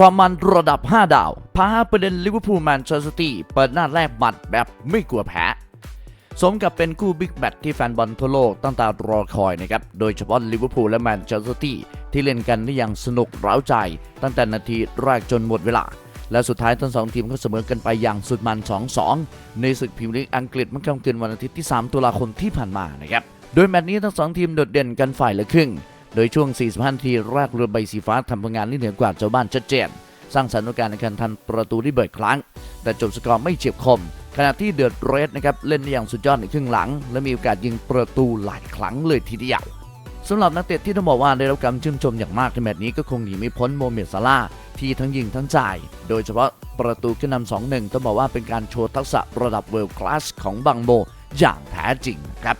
ความมันระดับ 5 ดาวพาประเด็นลิเวอร์พูลแมนเชสเตอร์ตี้เปิดหน้าแรกบัตรแบบไม่กลัวแพ้สมกับเป็นคู่บิ๊กแมตช์ที่แฟนบอลทั่วโลกตั้งตารอคอยนะครับ โดยเฉพาะลิเวอร์พูลและแมนเชสเตอร์ตี้ที่เล่นกันได้อย่างสนุกเร้าใจ ตั้งแต่นาทีแรกจนหมดเวลา และสุดท้ายทั้งสองทีมก็เสมอกันไปอย่างสุดมัน 2-2 ในศึกพรีเมียร์ลีกอังกฤษเมื่อค่ำคืนวันอาทิตย์ที่ 3 ตุลาคมที่ผ่านมานะครับ โดยแมตช์นี้ทั้งสองทีมโดดเด่นกันฝ่ายละครึ่ง โดยช่วง 45 นาทีแรกเรือใบสีฟ้าทำผลงานที่เหนือกว่าเจ้าบ้านชัดเจน สร้างสรรค์กาสในการทันประตูได้บ่อยครั้ง แต่จบสกอร์ไม่เฉียบคม ขณะที่เดือดเรสนะครับเล่นได้อย่างสุดยอดในครึ่งหลัง และมีโอกาสยิงประตูหลายครั้งเลยทีเดียวสำหรับนักเตะที่ต้องบอกว่าได้รับการชื่นชมอย่างมากในแมตช์นี้ก็คงหนีไม่พ้นโมเมดซาลาที่ทั้งยิงทั้งจ่าย โดยเฉพาะประตูขึ้นนำ2-1ต้องบอกว่าเป็นการโชว์ทักษะระดับเวิลด์คลาสของบังโมอย่างแท้จริงครับ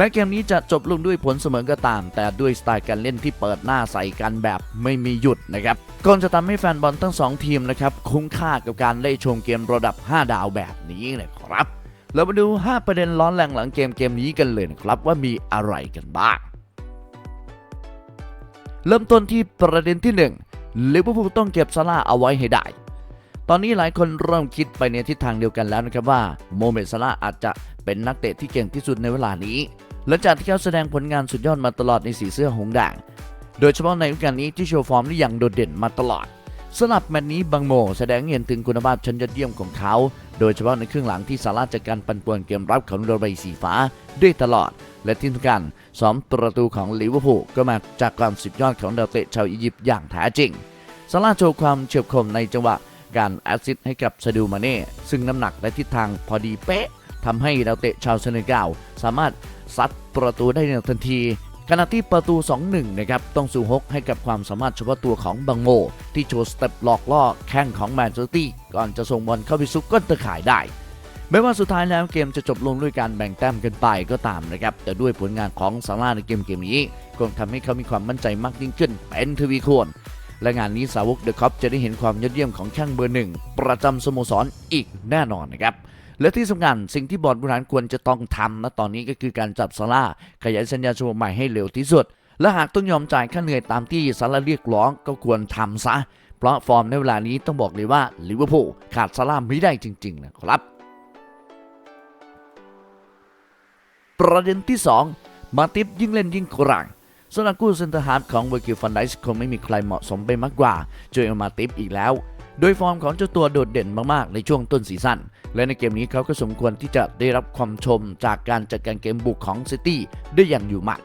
แม้เกมนี้จะจบลงด้วยผลเสมอก็ตาม แต่ด้วยสไตล์การเล่นที่เปิดหน้าใส่กันแบบไม่มีหยุดนะครับก่อนจะทำให้แฟนบอลทั้งสองทีมนะครับคุ้มค่ากับการได้ชมเกมระดับ 5 ดาวแบบนี้เลยครับเรามาดู 5 ประเด็นร้อนแรงหลังเกมเกมนี้กันเลยนะครับว่ามีอะไรกันบ้าง เริ่มต้นที่ประเด็นที่1ลิเวอร์พูลต้องเก็บซาร่าเอาไว้ให้ได้ ตอนนี้หลายคนเริ่มคิดไปในทิศทางเดียวกันแล้วนะครับว่าโมเมดซาร่าอาจจะเป็นนักเตะที่เก่งที่สุดในเวลานี้ หลังจากที่เขาแสดงผลงานสุดยอดมาตลอดในสีเสื้อหงส์แดงโดยเฉพาะในฤดูกาลนี้ที่โชว์ฟอร์มได้อย่างโดดเด่นมาตลอดสำหรับแมตช์นี้บังโมแสดงเห็นถึงคุณภาพชั้นยอดเยี่ยมของเขา โดยเฉพาะในครึ่งหลังที่สามาจัดการปันป่วนเกมรับของโดนใบสีฟ้าได้ตลอด และที่สำคัญสองประตูของลิเวอร์พูลก็มาจากความสุดยอดของดาวเตะชาวอียิปต์อย่างแท้จริงซาราโชว์ความเฉียบคมในจังหวะการแอสซิสต์ให้กับซาดูมาเน่ซึ่งน้ำหนักและทิศทางพอดีเป๊ะทำให้ดาวเตะชาวเซเนกัลสามารถ ซัดประตูได้ในทันทีขณะที่ประตู 2-1 นะครับ ต้องสู่ฮกให้กับความสามารถเฉพาะตัวของบังโม ที่โชว์สเต็ปหลอกล่อแข้งของแมนเชสเตอร์ตี้ก่อนจะส่งบอลเข้าไปซุกก้นตะข่ายได้แม้ว่าสุดท้ายแล้วเกมจะจบลงด้วยการแบ่งแต้มกันไปก็ตามนะครับ แต่ด้วยผลงานของซาร่าในเกมเกมนี้คงทำให้เขามีความมั่นใจมากยิ่งขึ้นเป็นทวีคูณและงานนี้สาวกเดอะคอปจะได้เห็นความยอดเยี่ยมของแข้งเบอร์หนึ่งประจำสโมสรอีกแน่นอนนะครับ และที่สำคัญสิ่งที่บอร์ดบริหารควรจะต้องทำนะตอนนี้ก็คือการจับซาร่าขยายสัญญาฉบับใหม่ให้เร็วที่สุด และหากต้องยอมจ่ายค่าเหนื่อยตามที่ซาร่าเรียกร้องก็ควรทำซะ เพราะฟอร์มในเวลานี้ต้องบอกเลยว่าลิเวอร์พูลขาดซาร่าไม่ได้จริง ๆ นะครับประเด็นที่ 2 มาติฟยิ่งเล่นยิ่งกลางสำหรับกู้เซนเตอร์ฮาร์ฟของเวอร์กิลฟันไดส์คงไม่มีใครเหมาะสมไปมากกว่าโจเอลมาติฟอีกแล้ว โดยฟอร์มของเจ้าตัวโดดเด่นมากๆ ในช่วงต้นซีซั่น และในเกมนี้เขาก็สมควรที่จะได้รับความชมจากการจัดการเกมบุกของซิตี้ได้อย่างอยู่หมัด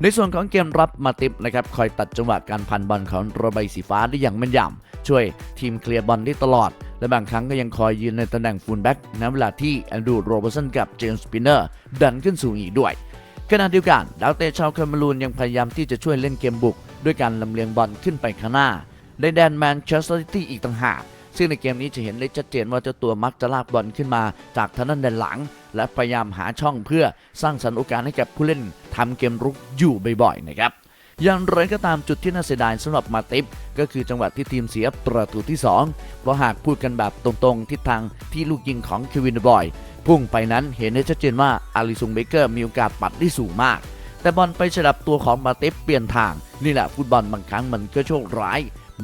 ในส่วนของเกมรับมาติฟนะครับคอยตัดจังหวะการพันบอลของระบายสีฟ้าได้อย่างแม่นยำช่วยทีมเคลียร์บอลได้ตลอด และบางครั้งก็ยังคอยยืนในตำแหน่งฟูลแบ็กในเวลาที่แอนดรูว์โรเบอร์สันกับเจมส์สปินเนอร์ดันขึ้นสูงอีกด้วยขณะเดียวกันดาวเตะชาวแคเมรูนยังพยายามที่จะช่วยเล่นเกมบุก ด้วยการลำเลียงบอลขึ้นไปข้างหน้า ในแดนแมนเชสเตอร์ซิตี้อีกต่างหากซึ่งในเกมนี้จะเห็นได้ชัดเจนว่าเจ้าตัวมักจะลากบอลขึ้นมาจากทางด้านด้านหลัง และพยายามหาช่องเพื่อสร้างสรรค์โอกาสให้กับผู้เล่นทำเกมรุกอยู่บ่อยๆนะครับอย่างไรก็ตามจุดที่น่าเสียดายสำหรับมาติฟก็คือจังหวะที่ทีมเสียประตูที่ 2 เพราะหากพูดกันแบบตรงๆ ทิศทางที่ลูกยิงของเควินบอย พุ่งไปนั้นเห็นได้ชัดเจนว่าอาริซุงเบเกอร์มีโอกาสปัดได้สูงมาก แต่บอลไปฉลับตัวของมาติฟเปลี่ยนทาง นี่แหละฟุตบอลบางครั้งมันก็โชคร้าย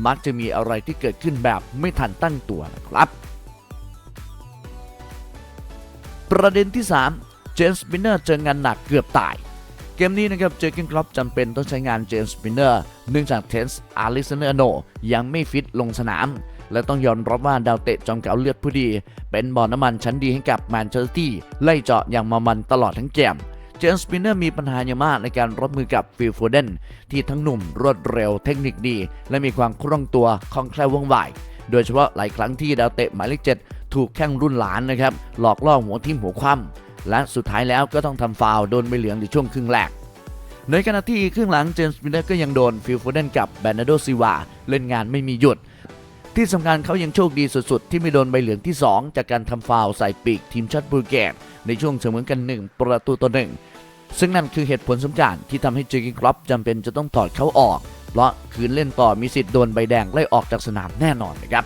มักจะมีอะไรที่เกิดขึ้นแบบไม่ทันตั้งตัวนะครับ ประเด็นที่ 3 เจมส์บินเนอร์เจองานหนักเกือบตายเกมนี้นะครับเจอกินครอปจำเป็นต้องใช้งานเจมส์บินเนอร์เนื่องจากเทนส์อาริสเนอร์โนยังไม่ฟิตลงสนาม และต้องยอมรับว่าดาวเตะจอมเก่าเลือดผู้ดี เป็นบ่อน้ำมันชั้นดีให้กับแมนเชสเตอร์ไล่เจาะอย่างมามันตลอดทั้งเกม เจมส์สปินเนอร์มีปัญหาอย่างมากในการรับมือกับฟิลโฟเดนที่ทั้งหนุ่มรวดเร็วเทคนิคดี และมีความคล่องตัวคล่องแคล่วว่องไวโดยเฉพาะหลายครั้งที่ดาวเตะหมายเลขเจ็ดถูกแข้งรุ่นหลานนะครับหลอกล่อหัวทิ่มหัวคว่ำและสุดท้ายแล้วก็ต้องทำฟาวโดนใบเหลืองในช่วงครึ่งแรกในขณะที่ครึ่งหลังเจมส์มิลเลอร์ก็ยังโดนฟิลโฟเดนกับแบนาโดซิวาเล่นงานไม่มีหยุด ที่สำคัญเขายังโชคดีสุดๆ ที่ไม่โดนใบเหลืองที่ 2 จากการทำฟาวใส่ปีกทีมชัดบูเกตในช่วงเสมอกัน 1 ประตูต่อหนึ่งซึ่งนั่นคือเหตุผลสำคัญที่ทำให้เจอร์กินครอปจำเป็นจะต้องถอดเขาออก เพราะคืนเล่นต่อมีสิทธิ์โดนใบแดงไล่ออกจากสนามแน่นอนนะครับ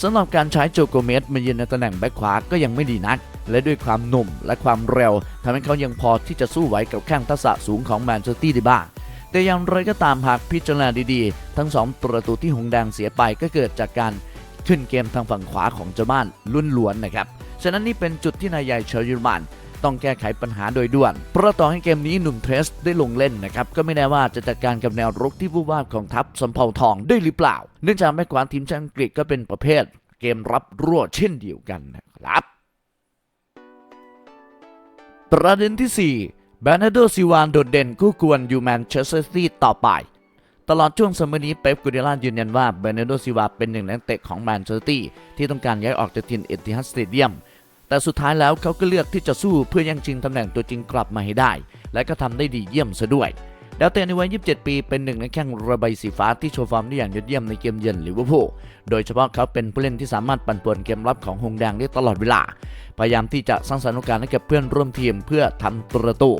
สำหรับการใช้โจโกเมสมายืนในตำแหน่งแบ็คขวาก็ยังไม่ดีนัก และด้วยความหนุ่มและความเร็วทำให้เขายังพอที่จะสู้ไหวกับแข้งทักษะสูงของแมนเชสเตอร์ได้บ้าง แต่อย่างไรก็ตามหากพิจารณาดีๆ ทั้งสองประตูที่หงแดงเสียไปก็เกิดจากการขึ้นเกมทางฝั่งขวาของเจ้าบ้านลุ่นล้วนนะครับ ฉะนั้นนี่เป็นจุดที่นายใหญ่ชาวเยอรมันต้องแก้ไขปัญหาโดยด่วน เพราะต่อให้เกมนี้หนุ่มเทสได้ลงเล่นนะครับ ก็ไม่แน่ว่าจะจัดการกับแนวรุกที่ผู้ว่าของทัพสำเภาทองได้หรือเปล่า เนื่องจากแม่กวานทีมชาติอังกฤษก็เป็นประเภท เกมรับรั่วเช่นเดียวกันนะครับ ประเด็นที่ 4 บรนาโดซิวานโดดเด่นคู่ควรอยู่แมนเชสเตอร์ซิตี้ต่อไป ตลอดช่วงซัมเมอร์นี้เป๊ปกูเดล่ายืนยันว่าเบรนาโดซิวาเป็นหนึ่งในนักเตะของแมนเชสเตอร์ซิตี้ที่ต้องการย้ายออกจากทีมเอติฮัดสเตเดียม แต่สุดท้ายแล้วเขาก็เลือกที่จะสู้เพื่อยังชิงตำแหน่งตัวจริงกลับมาให้ได้ และก็ทำได้ดีเยี่ยมซะด้วยดาวเตะในวัย 27 ปีเป็นหนึ่งในแข้งระบายสีฟ้าที่โชว์ฟอร์มได้อย่างยอดเยี่ยมในเกมเยือนลิเวอร์พูล โดยเฉพาะเขาเป็นผู้เล่นที่สามารถปั่นป่วนเกมรับของหงแดงได้ตลอดเวลา พยายามที่จะสร้างสรรค์โอกาสให้กับเพื่อนร่วมทีมเพื่อทำประตู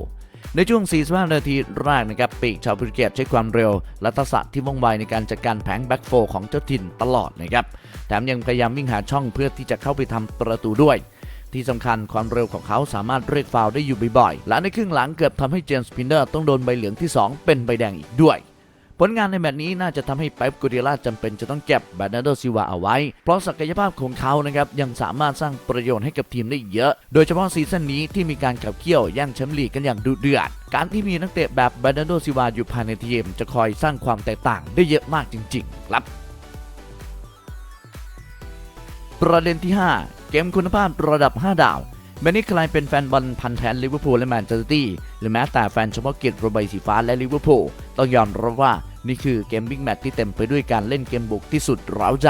ในช่วง 45 นาทีแรกนะครับปีกชาวโปรตุเกสใช้ความเร็ว และทักษะที่ว่องไวในการจัดการแผงแบ็กโฟร์ของเจ้าถิ่นตลอดนะครับแถมยังพยายามวิ่งหาช่องเพื่อที่จะเข้าไปทำประตูด้วย ที่สำคัญความเร็วของเขาสามารถเรียกฟาวได้อยู่บ่อยๆและในครึ่งหลังเกือบทำให้เจมส์พินเนอร์ต้องโดนใบเหลืองที่ 2 เป็นใบแดงอีกด้วย ผลงานในแมตช์นี้น่าจะทำให้เป๊ปกูเดล่าจำเป็นจะต้องเก็บแบรนาโดซิวาเอาไว้ เพราะศักยภาพของเขานะครับยังสามารถสร้างประโยชน์ให้กับทีมได้เยอะ โดยเฉพาะซีซั่นนี้ที่มีการขับเคี่ยวแย่งแชมป์ลีกกันอย่างดุเดือด การที่มีนักเตะแบบแบรนาโดซิวาอยู่ภายในทีมจะคอยสร้างความแตกต่างได้เยอะมากจริง ๆ ครับประเด็นที่ 5 เกมคุณภาพระดับ 5 ดาว แมนนี่ใครเป็นแฟนบอลพันแทนลิเวอร์พูลและแมนเชสเตอร์ซิตี้หรือแม้แต่แฟนเฉพาะกิจรบายสีฟ้าและลิเวอร์พูลต้องยอมรับว่านี่คือเกมบิ๊กแมตช์ที่เต็มไปด้วยการเล่นเกมบุกที่สุดร้าใจ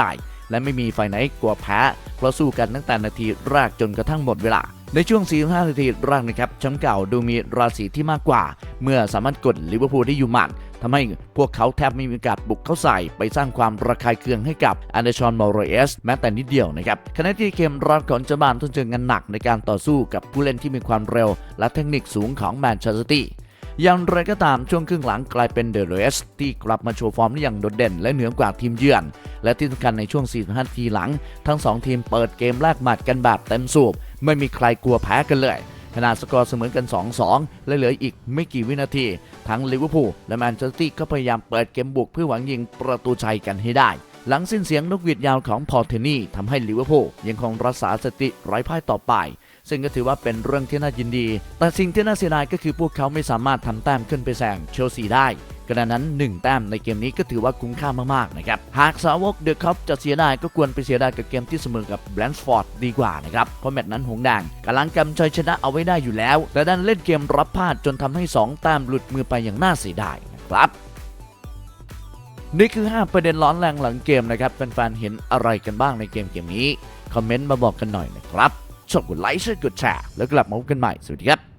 และไม่มีฝ่ายไหนกลัวแพ้เพราะสู้กันตั้งแต่นาทีแรกจนกระทั่งหมดเวลา ในช่วง 45 นาทีแรกนะครับแชมป์เก่าดูมีราศีที่มากกว่า เมื่อสามารถกดลิเวอร์พูลได้อยู่หมัดทำให้พวกเขาแทบไม่มีโอกาสบุกเข้าใส่ ไปสร้างความระคายเคืองให้กับอันเดชอนมอร์เรสแม้แต่นิดเดียวนะครับขณะที่เกมรับของเจาบานต้องเจองานหนักในการต่อสู้กับผู้เล่นที่มีความเร็ว และเทคนิคสูงของแมนเชสเตอร์ซิตี้อย่างไรก็ตามช่วงครึ่งหลังกลายเป็นเดอะเรสที่กลับมาโชว์ฟอร์มได้อย่างโดดเด่นและเหนือกว่าทีมเยือน และที่สำคัญในช่วง 45 นาทีหลัง ทั้ง 2 ทีมเปิดเกมแลกหมัดกันแบบเต็มสูบ ไม่มีใครกลัวแพ้กันเลยขณะสกอร์เสมอกัน 2-2 และเหลืออีกไม่กี่วินาที ทั้งลิเวอร์พูลและแมนเชสเตอร์ซิตี้ก็พยายามเปิดเกมบุกเพื่อหวังยิงประตูชัยกันให้ได้ หลังสิ้นเสียงนกหวีดยาวของพอเทนี่ทำให้ลิเวอร์พูลยังคงรักษาสติไร้พ่ายต่อไป ซึ่งก็ถือว่าเป็นเรื่องที่น่ายินดี แต่สิ่งที่น่าเสียดายก็คือพวกเขาไม่สามารถทำแต้มขึ้นไปแซงเชลซีได้ กระนั้น 1 แต้มในเกมนี้ก็ถือว่าคุ้มค่ามากๆนะครับ หากสาวกเดอะคัพจะเสียดายก็ควรไปเสียดายกับเกมที่เสมอกับแบรนท์ฟอร์ดดีกว่านะครับ เพราะแมตช์นั้นหงแดงกำลังกำชัยชนะเอาไว้ได้อยู่แล้ว แต่ดันเล่นเกมรับพลาดจนทำให้ 2 แต้มหลุดมือไปอย่างน่าเสียดายนะครับนี่คือ 5 ประเด็นร้อนแรงหลังเกมนะครับแฟนๆเห็นอะไรกันบ้างในเกมเกมนี้ คอมเมนต์มาบอกกันหน่อยนะครับชอบกดไลค์ช่วยกดแชร์แล้วกลับมาพบกันใหม่ สวัสดีครับ